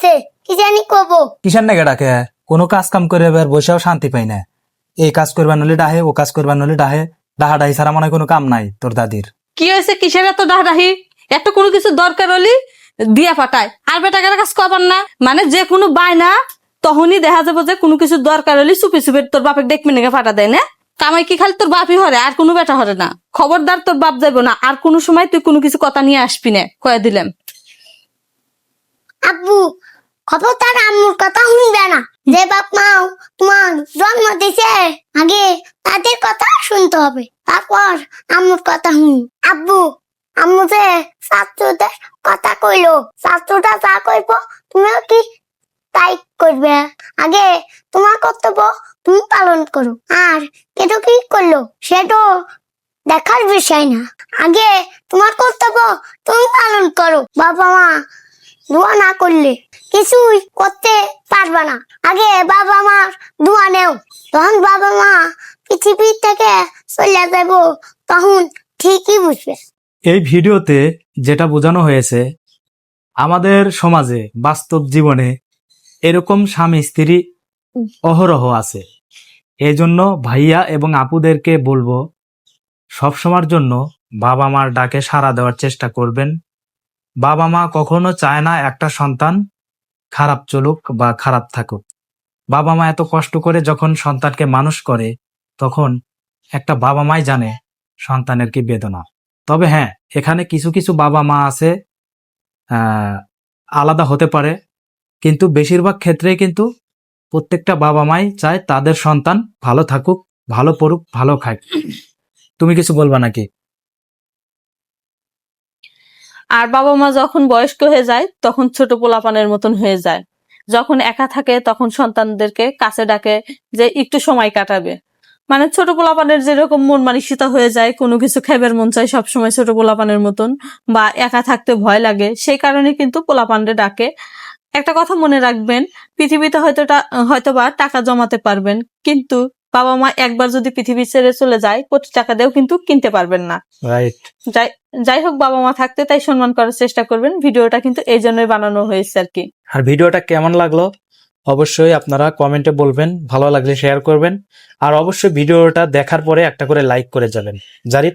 আছে কি জানি কব। কিসের নাকি ডাকে? কোনো কাজ কাম করে এবার বসেও শান্তি পাই না। এই কাজ করবার নলে ডাহে ও কাজ করবার নলে ডাহে। ডাহা ডাহি ছাড়া মনে কোনো কাম নাই তোর দাদির। কি হয়েছে কিসের এত ডাহডাহি? এত কোনো কিছু দরকার হলি দিয়া পাঠায় আর বেটাকার কাজ করবার না। মানে যে কোনো বায়না তখনই দেখা যাব যে কোনো কিছু দরকার হলি চুপি চুপি তোর বাপে ডেকমি নেগে ফাটা দেয় না। কামাই কি খালি তোর বাপই হরে আর কোনো বেটা হরে না। খবরদার তোর বাপ যাব না। আর কোনো সময় তুই কোনো কিছু কথা নিয়ে আসবি না। কয়ে দিলাম। আব্বু খবরদার আম্মুর কথা শুনবে না। যে বাপ মাও তোমার জন্ম দিছে, আগে তাদের কথা শুনতে হবে। তারপর আম্মুর কথা শুন। আব্বু, আম্মু যে ছাত্রদের কথা কইলো ছাত্রটা যা কইব তুমিও কি তাই করবে? আগে তোমার কর্তব্য তুমি পালন করো। আর কেটো কি করল সেটা দেখার বিষয় না। আগে তোমার কর্তব্য তুমি পালন করো। বাবা মা দোয়া না করলে কিছুই করতে পারবে না। আগে বাবা মার দোয়া নেও। তখন বাবা মা পৃথিবী থেকে চলে যাব, তখন ঠিকই বুঝবে। এই ভিডিওতে যেটা বোঝানো হয়েছে, আমাদের সমাজে বাস্তব জীবনে এরকম স্বামী, স্ত্রী অহরহ আছে। এই জন্য ভাইয়া এবং আপুদেরকে বলব, সবসময়ের জন্য বাবা মার ডাকে সাড়া দেওয়ার চেষ্টা করবেন। বাবা মা কখনো চায় না একটা সন্তান খারাপ চলুক বা খারাপ থাকুক। বাবা মা এত কষ্ট করে যখন সন্তানকে মানুষ করে, তখন একটা বাবা মাই জানে সন্তানের কি বেদনা। তবে হ্যাঁ এখানে কিছু কিছু বাবা মা আছে আলাদা হতে পারে, কিন্তু বেশিরভাগ ক্ষেত্রে কিন্তু প্রত্যেকটা বাবা মাই চায় তাদের সন্তান ভালো থাকুক, ভালো পড়ুক, ভালো খাক তুমি কিছু বলবা নাকি? আর বাবা মা যখন বয়স্ক হয়ে যায়, তখন ছোট পোলাপানের মতন হয়ে যায়। যখন একা থাকে, তখন সন্তানদেরকে কাছে ডাকে যে একটু সময় কাটাবে। মানে ছোট পোলাপানের যেরকম মন মানসিকতা হয়ে যায়, কোনো কিছু খাইবার মন চায় সবসময় ছোট পোলাপানের মতন বা একা থাকতে ভয় লাগে, সেই কারণে কিন্তু পোলাপানরে ডাকে। একটা কথা মনে রাখবেন, পৃথিবীতে হয়তো হয়তো বা টাকা জমাতে পারবেন, কিন্তু বাবা মা একবার যদি পৃথিবী ছেড়ে চলে যায় কোটি টাকা দিয়েও কিন্তু কিনতে পারবেন না। যাই যাই হোক বাবা মা থাকতে তাই সম্মান করার চেষ্টা করবেন। ভিডিওটা কিন্তু এই জন্যই বানানো হয়েছে আর কি। আর ভিডিওটা কেমন লাগল? অবশ্যই আপনারা কমেন্টে বলবেন ভালো লাগলে শেয়ার করবেন। আর অবশ্যই ভিডিওটা দেখার পরে একটা করে লাইক করে যাবেন। জারিফ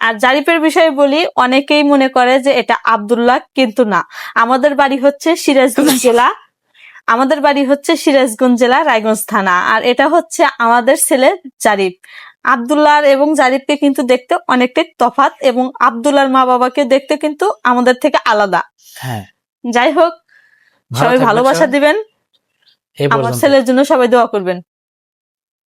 আর জারিফের বিষয়ে বলি অনেকেই মনে করে যে এটা আব্দুল্লাহ কিন্তু না। আমাদের বাড়ি হচ্ছে সিরাজগঞ্জ জেলা। আমাদের বাড়ি হচ্ছে সিরাজগঞ্জ জেলা রায়গঞ্জ থানা আর এটা হচ্ছে আমাদের ছেলে জারিফ। আব্দুল্লাহ এবং জারিফকে কিন্তু দেখতে অনেকটাই তফাৎ এবং আবদুল্লার মা বাবাকে দেখতে কিন্তু আমাদের থেকে আলাদা। হ্যাঁ। যাই হোক সবাই ভালোবাসা দিবেন। আমার ছেলের জন্য সবাই দোয়া করবেন।